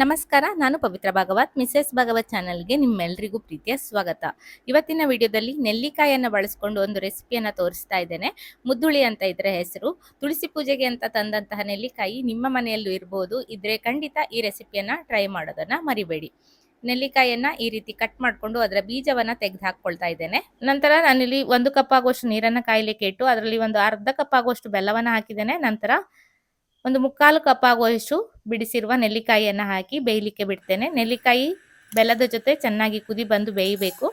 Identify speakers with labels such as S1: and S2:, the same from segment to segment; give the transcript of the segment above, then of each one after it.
S1: ನಮಸ್ಕಾರ, ನಾನು ಪವಿತ್ರ ಭಾಗವತ್, ಮಿಸೆಸ್ ಭಾಗವತ್ ಚಾನಲ್ಗೆ ನಿಮ್ಮೆಲ್ಲರಿಗೂ ಪ್ರೀತಿಯ ಸ್ವಾಗತ. ಇವತ್ತಿನ ವಿಡಿಯೋದಲ್ಲಿ ನೆಲ್ಲಿಕಾಯನ್ನು ಬಳಸ್ಕೊಂಡು ಒಂದು ರೆಸಿಪಿಯನ್ನು ತೋರಿಸ್ತಾ ಇದ್ದೇನೆ. ಮುದ್ದುಳಿ ಅಂತ ಇದ್ರೆ ಹೆಸರು. ತುಳಸಿ ಪೂಜೆಗೆ ಅಂತ ತಂದಂತಹ ನೆಲ್ಲಿಕಾಯಿ ನಿಮ್ಮ ಮನೆಯಲ್ಲೂ ಇರ್ಬೋದು. ಇದ್ರೆ ಖಂಡಿತ ಈ ರೆಸಿಪಿಯನ್ನು ಟ್ರೈ ಮಾಡೋದನ್ನು ಮರಿಬೇಡಿ. ನೆಲ್ಲಿಕಾಯನ್ನ ಈ ರೀತಿ ಕಟ್ ಮಾಡಿಕೊಂಡು ಅದರ ಬೀಜವನ್ನ ತೆಗೆದು ಹಾಕ್ಕೊಳ್ತಾ ಇದ್ದೇನೆ. ನಂತರ ನಾನಿಲ್ಲಿ ಒಂದು ಕಪ್ ಆಗುವಷ್ಟು ನೀರನ್ನು ಕಾಯ್ಲಿಕ್ಕೆ ಇಟ್ಟು ಅದರಲ್ಲಿ ಒಂದು ಅರ್ಧ ಕಪ್ ಆಗುವಷ್ಟು ಬೆಲ್ಲವನ್ನು ಹಾಕಿದ್ದೇನೆ. ನಂತರ ಒಂದು ಮುಕ್ಕಾಲು ಕಪ್ ಆಗುವಷ್ಟು ಬಿಡಿಸಿರುವ ನೆಲ್ಲಿಕಾಯಿಯನ್ನು ಹಾಕಿ ಬೇಯಲಿಕ್ಕೆ ಬಿಡ್ತೇನೆ. ನೆಲ್ಲಿಕಾಯಿ ಬೆಲ್ಲದ ಜೊತೆ ಚೆನ್ನಾಗಿ ಕುದಿ ಬಂದು ಬೇಯಬೇಕು.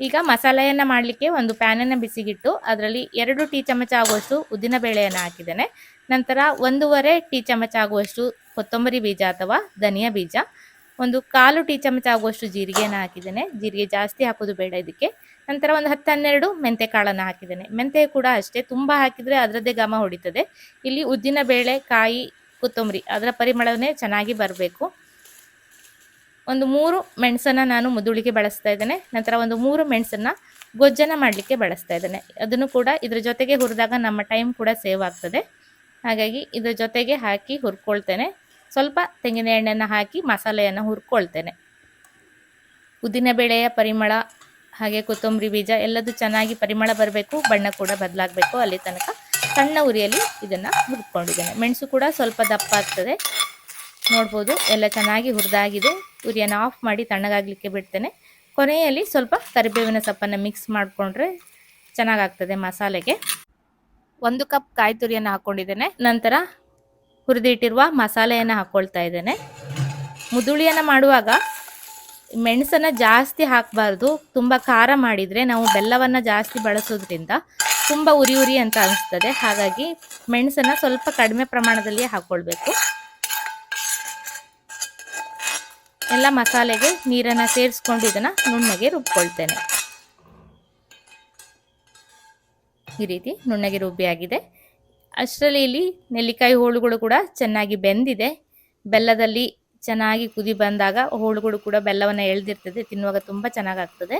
S1: ಈಗ ಮಸಾಲೆಯನ್ನು ಮಾಡಲಿಕ್ಕೆ ಒಂದು ಪ್ಯಾನನ್ನು ಬಿಸಿಗಿಟ್ಟು ಅದರಲ್ಲಿ ಎರಡು ಟೀ ಚಮಚ ಆಗುವಷ್ಟು ಉದ್ದಿನ ಬೇಳೆಯನ್ನು ಹಾಕಿದ್ದೇನೆ. ನಂತರ ಒಂದೂವರೆ ಟೀ ಚಮಚ ಆಗುವಷ್ಟು ಕೊತ್ತಂಬರಿ ಬೀಜ ಅಥವಾ ಧನಿಯಾ ಬೀಜ. ಒಂದು ಕಾಲು ಟೀ ಚಮಚ ಆಗುವಷ್ಟು ಜೀರಿಗೆನ ಹಾಕಿದ್ದೇನೆ. ಜೀರಿಗೆ ಜಾಸ್ತಿ ಹಾಕೋದು ಬೇಡ ಇದಕ್ಕೆ. ನಂತರ ಒಂದು ಹತ್ತು ಹನ್ನೆರಡು ಮೆಂತೆ ಕಾಳನ್ನು ಹಾಕಿದ್ದೇನೆ. ಮೆಂತೆ ಕೂಡ ಅಷ್ಟೇ, ತುಂಬ ಹಾಕಿದರೆ ಅದರದ್ದೇ ಘಮ ಹೊಡಿತದೆ. ಇಲ್ಲಿ ಉದ್ದಿನ ಬೇಳೆ, ಕಾಯಿ, ಕೊತ್ತಂಬರಿ ಅದರ ಪರಿಮಳವೇ ಚೆನ್ನಾಗಿ ಬರಬೇಕು. ಒಂದು ಮೂರು ಮೆಣಸನ್ನು ನಾನು ಮುದುಳಿಗೆ ಬಳಸ್ತಾ ಇದ್ದೇನೆ. ನಂತರ ಒಂದು ಮೂರು ಮೆಣಸನ್ನು ಗೊಜ್ಜನ ಮಾಡಲಿಕ್ಕೆ ಬಳಸ್ತಾ ಇದ್ದೇನೆ. ಅದನ್ನು ಕೂಡ ಇದ್ರ ಜೊತೆಗೆ ಹುರಿದಾಗ ನಮ್ಮ ಟೈಮ್ ಕೂಡ ಸೇವ್ ಆಗ್ತದೆ. ಹಾಗಾಗಿ ಇದ್ರ ಜೊತೆಗೆ ಹಾಕಿ ಹುರ್ಕೊಳ್ತೇನೆ. ಸ್ವಲ್ಪ ತೆಂಗಿನ ಎಣ್ಣೆಯನ್ನು ಹಾಕಿ ಮಸಾಲೆಯನ್ನು ಹುರ್ಕೊಳ್ತೇನೆ. ಉದ್ದಿನಬೇಳೆಯ ಪರಿಮಳ, ಹಾಗೆ ಕೊತ್ತಂಬರಿ ಬೀಜ ಎಲ್ಲದೂ ಚೆನ್ನಾಗಿ ಪರಿಮಳ ಬರಬೇಕು, ಬಣ್ಣ ಕೂಡ ಬದಲಾಗಬೇಕು. ಅಲ್ಲಿ ತನಕ ಸಣ್ಣ ಉರಿಯಲ್ಲಿ ಇದನ್ನು ಹುರ್ಕೊಂಡಿದ್ದೇನೆ. ಮೆಣಸು ಕೂಡ ಸ್ವಲ್ಪ ದಪ್ಪ ಆಗ್ತದೆ. ನೋಡ್ಬೋದು, ಎಲ್ಲ ಚೆನ್ನಾಗಿ ಹುರಿದಾಗಿದೆ. ಉರಿಯನ್ನು ಆಫ್ ಮಾಡಿ ತಣ್ಣಗಾಗಲಿಕ್ಕೆ ಬಿಡ್ತೇನೆ. ಕೊನೆಯಲ್ಲಿ ಸ್ವಲ್ಪ ಕರಿಬೇವಿನ ಸೊಪ್ಪನ್ನು ಮಿಕ್ಸ್ ಮಾಡಿಕೊಂಡ್ರೆ ಚೆನ್ನಾಗಾಗ್ತದೆ ಮಸಾಲೆಗೆ. ಒಂದು ಕಪ್ ಕಾಯಿ ತುರಿಯನ್ನು ಹಾಕ್ಕೊಂಡಿದ್ದೇನೆ ನಂತರ ಹುರಿದಿಟ್ಟಿರುವ ಮಸಾಲೆಯನ್ನು ಹಾಕ್ಕೊಳ್ತಾ ಇದ್ದೇನೆ. ಮುದುಳಿಯನ್ನು ಮಾಡುವಾಗ ಮೆಣಸನ್ನು ಜಾಸ್ತಿ ಹಾಕಬಾರ್ದು. ತುಂಬ ಖಾರ ಮಾಡಿದರೆ ನಾವು ಬೆಲ್ಲವನ್ನು ಜಾಸ್ತಿ ಬಳಸೋದ್ರಿಂದ ತುಂಬ ಉರಿ ಉರಿ ಅಂತ ಅನಿಸ್ತದೆ. ಹಾಗಾಗಿ ಮೆಣಸನ್ನು ಸ್ವಲ್ಪ ಕಡಿಮೆ ಪ್ರಮಾಣದಲ್ಲಿ ಹಾಕ್ಕೊಳ್ಬೇಕು ಎಲ್ಲ ಮಸಾಲೆಗೆ ನೀರನ್ನು ಸೇರಿಸ್ಕೊಂಡು ಇದನ್ನು ನುಣ್ಣಗೆ ರುಬ್ಕೊಳ್ತೇನೆ. ಈ ರೀತಿ ನುಣ್ಣಗೆ ರುಬ್ಬಿಯಾಗಿದೆ. ಅಷ್ಟರಲ್ಲಿ ಇಲ್ಲಿ ನೆಲ್ಲಿಕಾಯಿ ಹೋಳುಗಳು ಕೂಡ ಚೆನ್ನಾಗಿ ಬೆಂದಿದೆ. ಬೆಲ್ಲದಲ್ಲಿ ಚೆನ್ನಾಗಿ ಕುದಿ ಬಂದಾಗ ಹೋಳುಗಳು ಕೂಡ ಬೆಲ್ಲವನ್ನು ಎಳೆದಿರ್ತದೆ, ತಿನ್ನುವಾಗ ತುಂಬ ಚೆನ್ನಾಗಾಗ್ತದೆ.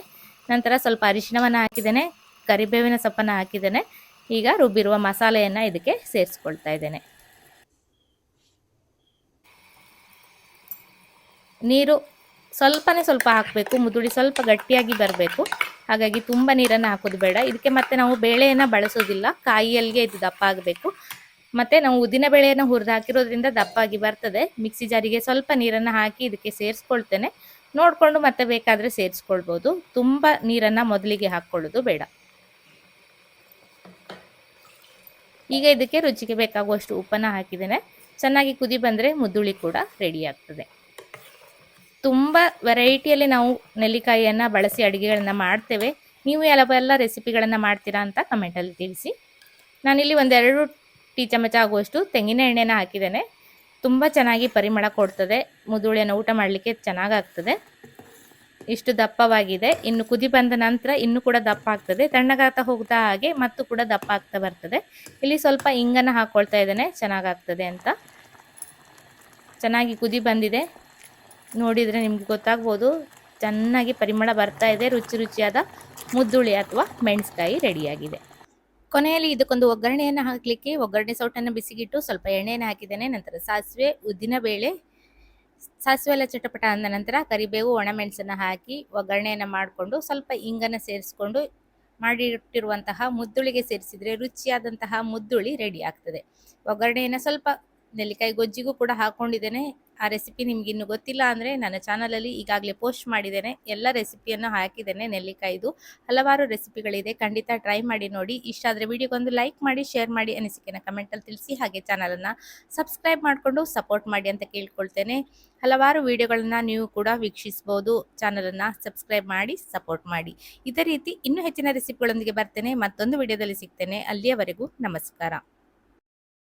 S1: ನಂತರ ಸ್ವಲ್ಪ ಅರಿಶಿಣವನ್ನು ಹಾಕಿದ್ದೇನೆ, ಕರಿಬೇವಿನ ಸೊಪ್ಪನ್ನು ಹಾಕಿದ್ದೇನೆ. ಈಗ ರುಬ್ಬಿರುವ ಮಸಾಲೆಯನ್ನು ಇದಕ್ಕೆ ಸೇರಿಸ್ಕೊಳ್ತಾ ಇದ್ದೇನೆ. ನೀರು ಸ್ವಲ್ಪನೇ ಸ್ವಲ್ಪ ಹಾಕಬೇಕು, ಮುದುಡಿ ಸ್ವಲ್ಪ ಗಟ್ಟಿಯಾಗಿ ಬರಬೇಕು. ಹಾಗಾಗಿ ತುಂಬ ನೀರನ್ನು ಹಾಕೋದು ಬೇಡ. ಇದಕ್ಕೆ ಮತ್ತೆ ನಾವು ಬೇಳೆಯನ್ನು ಬಳಸೋದಿಲ್ಲ. ಕಾಯಿಯಲ್ಲಿಗೆ ಇದು ದಪ್ಪ ಆಗಬೇಕು. ಮತ್ತು ನಾವು ಉದ್ದಿನ ಬೇಳೆಯನ್ನು ಹುರಿದು ಹಾಕಿರೋದ್ರಿಂದ ದಪ್ಪಾಗಿ ಬರ್ತದೆ. ಮಿಕ್ಸಿ ಜಾರಿಗೆ ಸ್ವಲ್ಪ ನೀರನ್ನು ಹಾಕಿ ಇದಕ್ಕೆ ಸೇರಿಸ್ಕೊಳ್ತೇನೆ. ನೋಡಿಕೊಂಡು ಮತ್ತೆ ಬೇಕಾದರೆ ಸೇರಿಸ್ಕೊಳ್ಬೋದು. ತುಂಬ ನೀರನ್ನು ಮೊದಲಿಗೆ ಹಾಕ್ಕೊಳ್ಳೋದು ಬೇಡ. ಈಗ ಇದಕ್ಕೆ ರುಚಿಗೆ ಬೇಕಾಗುವಷ್ಟು ಉಪ್ಪನ್ನು ಹಾಕಿದ್ದೇನೆ. ಚೆನ್ನಾಗಿ ಕುದಿ ಬಂದರೆ ಮುದ್ದುಳಿ ಕೂಡ ರೆಡಿ ಆಗ್ತದೆ. ತುಂಬ ವೆರೈಟಿಯಲ್ಲಿ ನಾವು ನೆಲ್ಲಿಕಾಯಿಯನ್ನು ಬಳಸಿ ಅಡುಗೆಗಳನ್ನು ಮಾಡ್ತೇವೆ. ನೀವು ಎಲ್ಲ ರೆಸಿಪಿಗಳನ್ನು ಮಾಡ್ತೀರಾ ಅಂತ ಕಮೆಂಟಲ್ಲಿ ತಿಳಿಸಿ. ನಾನಿಲ್ಲಿ ಒಂದೆರಡು ಟೀ ಚಮಚ ಆಗುವಷ್ಟು ತೆಂಗಿನ ಎಣ್ಣೆನ ಹಾಕಿದ್ದೇನೆ. ತುಂಬ ಚೆನ್ನಾಗಿ ಪರಿಮಳ ಕೊಡ್ತದೆ. ಮುದುಳಿಯನ್ನು ಊಟ ಮಾಡಲಿಕ್ಕೆ ಚೆನ್ನಾಗಾಗ್ತದೆ. ಇಷ್ಟು ದಪ್ಪವಾಗಿದೆ. ಇನ್ನು ಕುದಿ ಬಂದ ನಂತರ ಇನ್ನೂ ಕೂಡ ದಪ್ಪ ಆಗ್ತದೆ. ತಣ್ಣಗಾಗ್ತಾ ಹೋಗ್ತಾ ಹಾಗೆ ಮತ್ತು ಕೂಡ ದಪ್ಪ ಆಗ್ತಾ ಬರ್ತದೆ. ಇಲ್ಲಿ ಸ್ವಲ್ಪ ಇಂಗನ್ನು ಹಾಕ್ಕೊಳ್ತಾ ಇದ್ದೇನೆ. ಚೆನ್ನಾಗಾಗ್ತದೆ ಅಂತ. ಚೆನ್ನಾಗಿ ಕುದಿ ಬಂದಿದೆ. ನೋಡಿದರೆ ನಿಮಗೆ ಗೊತ್ತಾಗ್ಬೋದು. ಚೆನ್ನಾಗಿ ಪರಿಮಳ ಬರ್ತಾ ಇದೆ. ರುಚಿ ರುಚಿಯಾದ ಮುದ್ದುಳಿ ಅಥವಾ ಮೆಣಸ್ಕಾಯಿ ರೆಡಿಯಾಗಿದೆ. ಕೊನೆಯಲ್ಲಿ ಇದಕ್ಕೊಂದು ಒಗ್ಗರಣೆಯನ್ನು ಹಾಕಲಿಕ್ಕೆ ಒಗ್ಗರಣೆ ಸೌಟನ್ನು ಬಿಸಿಗಿಟ್ಟು ಸ್ವಲ್ಪ ಎಣ್ಣೆಯನ್ನು ಹಾಕಿದ್ದೇನೆ. ನಂತರ ಸಾಸಿವೆ, ಉದ್ದಿನ ಬೇಳೆ, ಸಾಸಿವೆ ಎಲ್ಲ ಚಟಪಟ ಅಂದ ನಂತರ ಕರಿಬೇವು ಒಣಮೆಣಸನ್ನು ಹಾಕಿ ಒಗ್ಗರಣೆಯನ್ನು ಮಾಡಿಕೊಂಡು ಸ್ವಲ್ಪ ಇಂಗನ್ನು ಸೇರಿಸ್ಕೊಂಡು ಮಾಡಿಟ್ಟಿರುವಂತಹ ಮುದ್ದುಳಿಗೆ ಸೇರಿಸಿದರೆ ರುಚಿಯಾದಂತಹ ಮುದ್ದುಳಿ ರೆಡಿ ಆಗ್ತದೆ. ಒಗ್ಗರಣೆಯನ್ನು ಸ್ವಲ್ಪ ನೆಲ್ಲಿಕಾಯಿ ಗೊಜ್ಜಿಗೂ ಕೂಡ ಹಾಕ್ಕೊಂಡಿದ್ದೇನೆ ಆ ರೆಸಿಪಿ ನಿಮ್ಗೆ ಇನ್ನು ಗೊತ್ತಿಲ್ಲ ಅಂದರೆ ನನ್ನ ಚಾನಲಲ್ಲಿ ಈಗಾಗಲೇ ಪೋಸ್ಟ್ ಮಾಡಿದ್ದೇನೆ. ಎಲ್ಲ ರೆಸಿಪಿಯನ್ನು ಹಾಕಿದ್ದೇನೆ ನೆಲ್ಲಿಕಾಯ್ದು. ಹಲವಾರು ರೆಸಿಪಿಗಳಿದೆ ಖಂಡಿತ ಟ್ರೈ ಮಾಡಿ ನೋಡಿ. ಇಷ್ಟ ಆದರೆ ವಿಡಿಯೋಗೊಂದು ಲೈಕ್ ಮಾಡಿ ಶೇರ್ ಮಾಡಿ ಅನಿಸಿಕೆನ ಕಮೆಂಟಲ್ಲಿ ತಿಳಿಸಿ. ಹಾಗೆ ಚಾನಲನ್ನು ಸಬ್ಸ್ಕ್ರೈಬ್ ಮಾಡಿಕೊಂಡು ಸಪೋರ್ಟ್ ಮಾಡಿ ಅಂತ ಕೇಳ್ಕೊಳ್ತೇನೆ. ಹಲವಾರು ವಿಡಿಯೋಗಳನ್ನು ನೀವು ಕೂಡ ವೀಕ್ಷಿಸ್ಬೋದು. ಚಾನಲನ್ನು ಸಬ್ಸ್ಕ್ರೈಬ್ ಮಾಡಿ ಸಪೋರ್ಟ್ ಮಾಡಿ. ಇದೇ ರೀತಿ ಇನ್ನೂ ಹೆಚ್ಚಿನ ರೆಸಿಪಿಗಳೊಂದಿಗೆ ಬರ್ತೇನೆ. ಮತ್ತೊಂದು ವಿಡಿಯೋದಲ್ಲಿ ಸಿಗ್ತೇನೆ. ಅಲ್ಲಿಯವರೆಗೂ ನಮಸ್ಕಾರ.